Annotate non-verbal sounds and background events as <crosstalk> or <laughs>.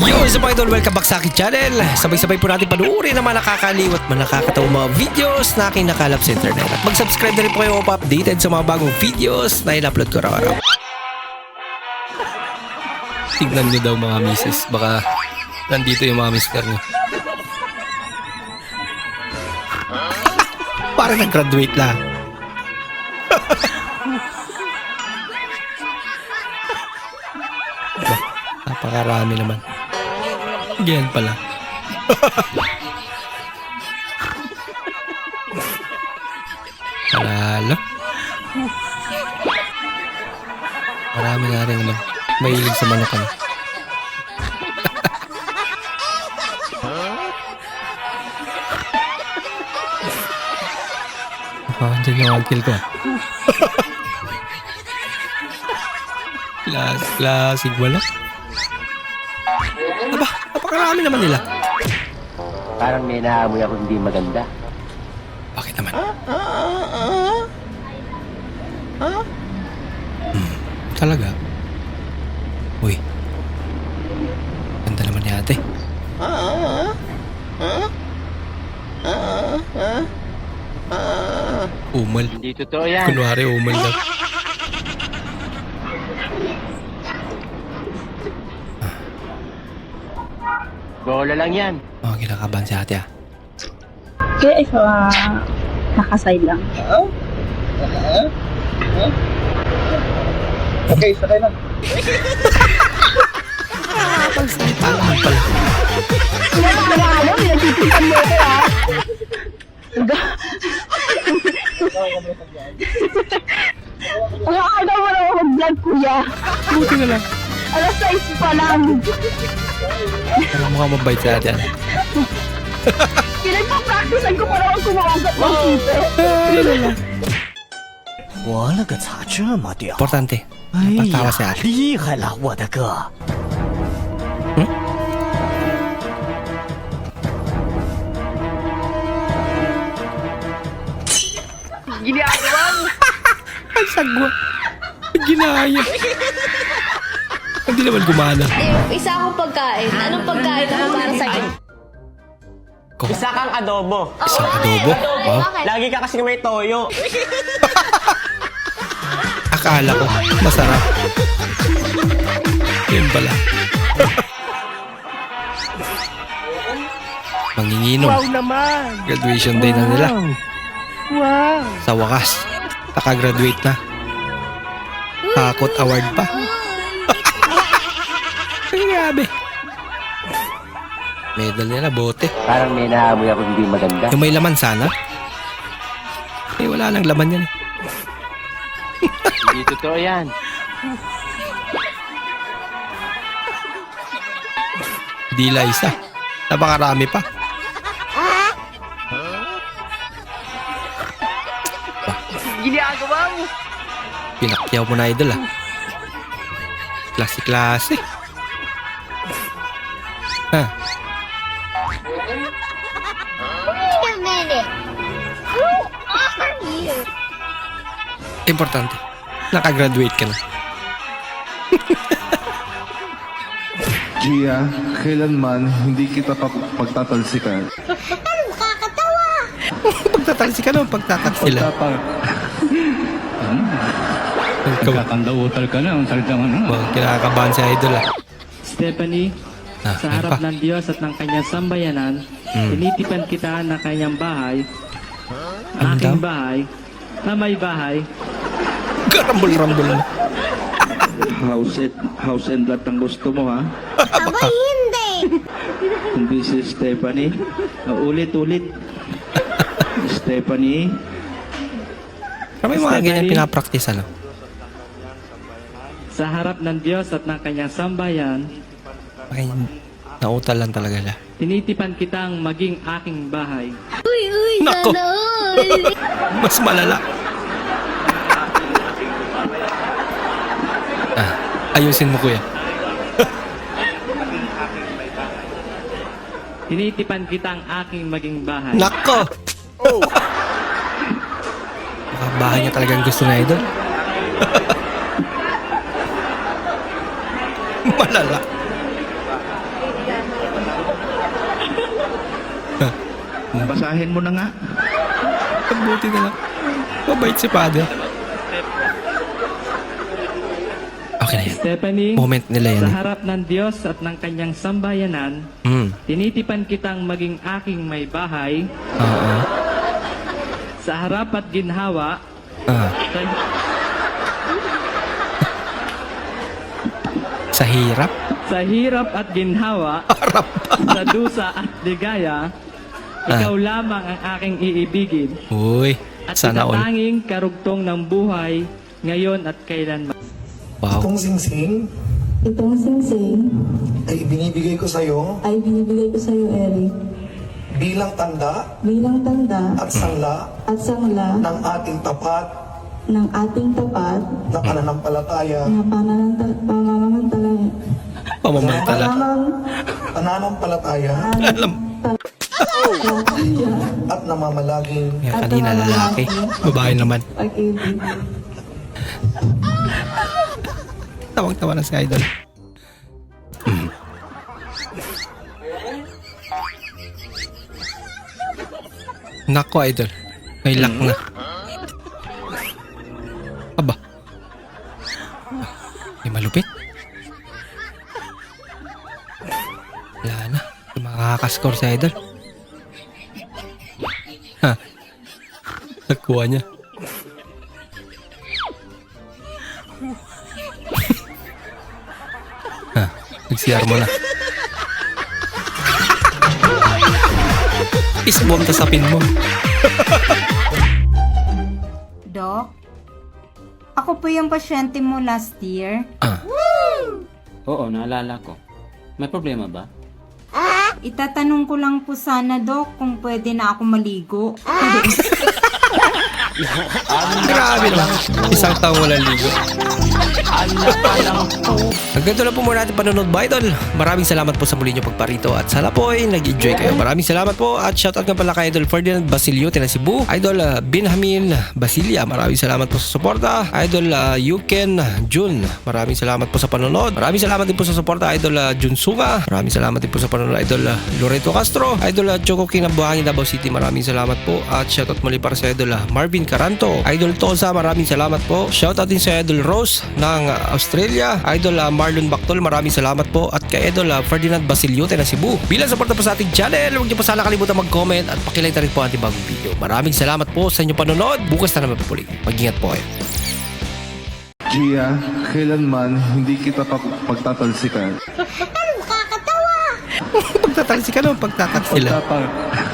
Yo, sa mga idol, welcome back sa aking channel. Sabay-sabay po natin panuorin ang mga nakakaliw at mga nakakatawang mga videos na aking nakalap sa internet. At mag-subscribe na rin po kayo pa-updated sa mga bagong videos na in-upload ko araw-araw. Tignan nyo daw mga misis. Baka nandito yung mga mister nyo. <laughs> Parang nag-graduate. Ba, napakarami naman. Ganyan pala. Palalo. Marami na rin naman. Mahilig sa manok ano. Ah, dyan yung uncle ko. Klas, klasig wala. Aba, napakarami naman nila. Parang may naamoy ako hindi maganda. Bakit naman? Hmm, talaga? Uy. Ganda naman ni ate. Umal. Hindi totoo yan. Kunwari umal daw. Bola lang yan. Oh, kinakabahan si ate ah. Kaya ikaw, ah, nakaside lang. Okay, sakay na. Paano pala? Ano, pinagtitipan mo ko, ah. Ang aga mo na ako mag-vlog, kuya. Buti na lang. Alas 6 pa lang. Kamu mau baik saja. Kira praktis, aku malah aku mau angkat lagi. Wah, lagu cah cuma dia. Importante. Pertama Gini aja bang. <laughs> Masa gue. Gini aja. <laughs> Hindi naman gumana. Eh, isa akong pagkain. Anong pagkain ako para sa akin? Isa kang adobo. Isang adobo. Wow. Bakit? Lagi ka kasi may toyo. <laughs> Akala ko, masarap. Yun pala. <laughs> Manginginom. Wow naman! Graduation day na nila. Wow! Sa wakas, nakagraduate na. Takot award pa. Grabe. Medal nila, bote. Parang may naamoy ako hindi maganda. Yung may laman sana. Eh, wala nang laman yan. Hindi totoo yan. Dila isa. Napakarami pa. Ginagawa mo. Pinakyaw mo na idol ah. Klase-klase. Ha, Wait a minute. Who are you? importante. Nakagraduate ka na. <laughs> Gia, kailanman hindi kita pa pagtatalsikan. Pagtatalsi ka naman, pagtatalsi sila. Pagtapang. Ikaw, Kakandautal ka na, ang salita mo na. oh, kinakabahan si idol ah. Stephanie, Ah, sa harap pa. ng Diyos at ng kanyang sambayanan, Mm. tinitipan kita na kanyang bahay, Ano aking daw? bahay, na may bahay, Karambol-rambol na. House, and, house and lot ang gusto mo, ha? Aba, hindi. Hindi si Stephanie. Uh, ulit-ulit. <laughs> Stephanie, Pero may mga ganyan Stephanie? pinapraktis ano. sa harap ng Diyos at ng kanyang sambayan, Ay, nautal lang talaga siya. tinitipan kitang maging aking bahay. Uy, uy, Nako. sana all. <laughs> Mas malala. ah, ayusin mo kuya. Tinitipan kitang aking maging bahay. Nako! Baka bahay niya talagang gusto na idol. <laughs> Malala. Basahin mo na nga. Pagbuti na lang. Mabait si Father. Okay na yan. Stephanie, Moment nila yan. sa harap ng Diyos at ng kanyang sambayanan, Hmm. tinitipan kitang maging aking may bahay Oo. sa harap at ginhawa Ah. sa, Sa hirap. sa hirap at ginhawa Harap. sa dusa at ligaya ikaw lamang ang aking iibigin Uy. at Sana all. itatanging karugtong ng buhay ngayon at kailanman. Wow. Itong singsing Itong singsing ay binibigay ko sa iyo ay binibigay ko sa iyo, Eric, bilang tanda bilang tanda at sangla at sangla ng ating tapat ng ating tapat na pananampalataya na panananta- pananampalataya. Pamamantala. Tamang pananampalataya Alam. At namamalaging Yan kanina lalaki. Babae naman. pag-ibig. Tawag-tawa na si Idol. Hmm. Nako, Idol. May luck na. Aba. May malupit. Wala na. Makakascore si Idol. Ha. Nagkuha niya. Ha, nag-CR mo na. Isbom ta mo. Doc, ako po yung pasyente mo last year. Ah, Oo, naalala ko. May problema ba? Itatanong ko lang po sana, Doc, kung pwede na ako maligo. <laughs> grabe naman. Isang taong wala ligo. Hanggang doon lang po muna ating panonood ba, Idol. Maraming salamat po sa muli niyo pagparito at sana po ay nag-enjoy kayo. Maraming salamat po at shoutout nga pala kay Idol Ferdinand Basilio, Tina Cebu. Idol uh, Binhamil Basilia, maraming salamat po sa suporta. Idol uh, Yuken Jun, maraming salamat po sa panonood. Maraming salamat din po sa suporta, Idol uh, Jun Sunga. Maraming salamat din po sa panonood, Idol uh, Loreto Castro. Idol uh, Choco King ng Buhangin, Davao City, maraming salamat po. At shoutout muli para sa Idol uh, Marvin Caranto. Idol Tosa, maraming salamat po. Shoutout din sa Idol Rose ng Australia. Idol uh, Marlon Bactol, maraming salamat po. At kay Idol uh, Ferdinand Basiliote ng Cebu. Bilang suporta po sa ating channel, huwag niyo po sana kalimutan mag-comment at pakilike na rin po ang ating bagong video. Maraming salamat po sa inyong panonood. Bukas na naman po ulit. Mag-ingat po kayo. Gia, kailanman hindi kita pa pagtatalsikan. <laughs> <laughs> Pagtatalsi ka naman, pagtatalsi sila. Pagtata-